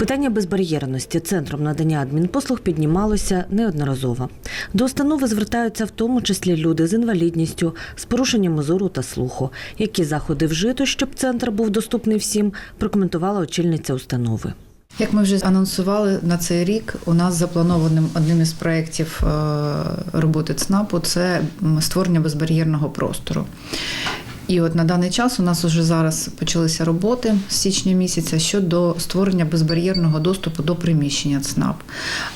Питання безбар'єрності центром надання адмінпослуг піднімалося неодноразово. До установи звертаються в тому числі люди з інвалідністю, з порушеннями зору та слуху. Які заходи вжито, щоб центр був доступний всім, прокоментувала очільниця установи. Як ми вже анонсували на цей рік, у нас запланованим одним із проєктів е, роботи ЦНАПу це створення безбар'єрного простору. І от на даний час у нас вже зараз почалися роботи з січня місяця щодо створення безбар'єрного доступу до приміщення ЦНАП.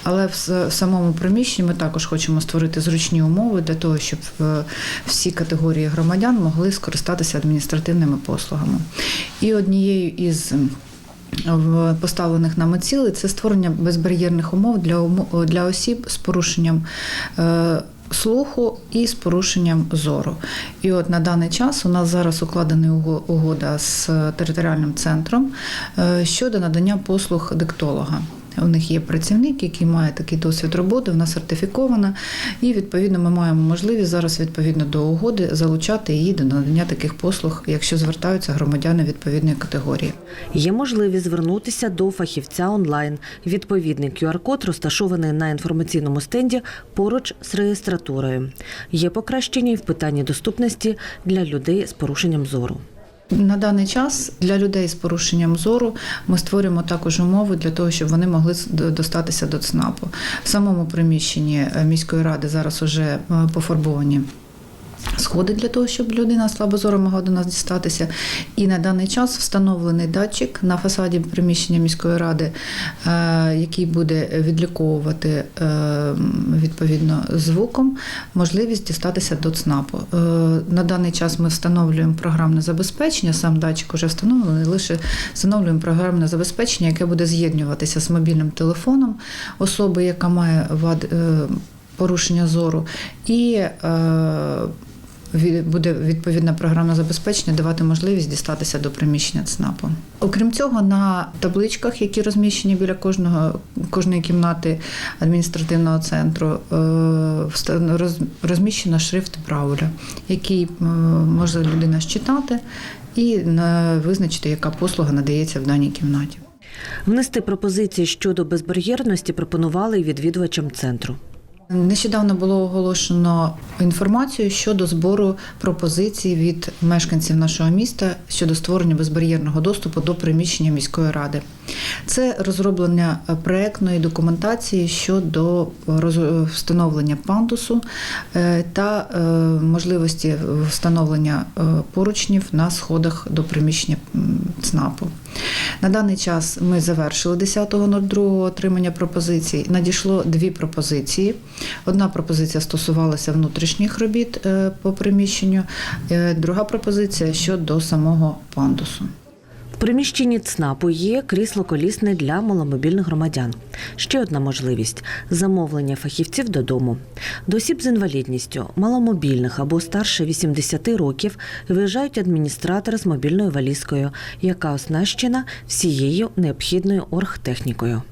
Але в, самому приміщенні ми також хочемо створити зручні умови для того, щоб е, всі категорії громадян могли скористатися адміністративними послугами. І однією із поставлених нами цілей це створення безбар'єрних умов для для осіб з порушенням. Слуху і з порушенням зору. І от на даний час у нас зараз укладена угода з територіальним центром е, щодо надання послуг диктолога. У них є працівник, який має такий досвід роботи, вона сертифікована, і відповідно ми маємо можливість зараз відповідно до угоди залучати її до надання таких послуг, якщо звертаються громадяни відповідної категорії. Є можливість звернутися до фахівця онлайн. Відповідний QR-код розташований на інформаційному стенді поруч з реєстратурою. Є покращення і в питанні доступності для людей з порушенням зору. На даний час для людей з порушенням зору ми створюємо також умови для того, щоб вони могли достатися до ЦНАПу. В самому приміщенні е, міської ради зараз уже пофарбовані. Сходи для того, щоб людина слабозора могла до нас дістатися. І на даний час встановлений датчик на фасаді приміщення міської ради, е, який буде відліковувати е, відповідно звуком можливість дістатися до ЦНАПу. Е, На даний час ми встановлюємо програмне забезпечення. Сам датчик вже встановлений. Лише встановлюємо програмне забезпечення, яке буде з'єднуватися з мобільним телефоном особи, яка має вад порушення зору, і е, буде відповідне програмне забезпечення давати можливість дістатися до приміщення ЦНАПу. Окрім цього, на табличках, які розміщені біля кожного кожної кімнати адміністративного центру, е, розміщено шрифт Брауля, який е, може людина считати і е, визначити, яка послуга надається в даній кімнаті. Внести пропозиції щодо безбар'єрності пропонували і відвідувачам центру. Нещодавно було оголошено інформацію щодо збору пропозицій від мешканців нашого міста щодо створення безбар'єрного доступу до приміщення міської ради. Це розроблення проектної документації щодо встановлення пандусу е, та е, можливості встановлення е, поручнів на сходах до приміщення ЦНАПу. На даний час ми завершили 10.02 отримання пропозицій. Надійшло дві пропозиції. Одна пропозиція стосувалася внутрішніх робіт е, по приміщенню, е, друга пропозиція щодо самого пандусу. В приміщенні ЦНАПу є крісло колісне для маломобільних громадян. Ще одна можливість замовлення фахівців додому. До осіб з інвалідністю, маломобільних або старше 80 років виїжджають адміністратори з мобільною валізкою, яка оснащена всією необхідною оргтехнікою.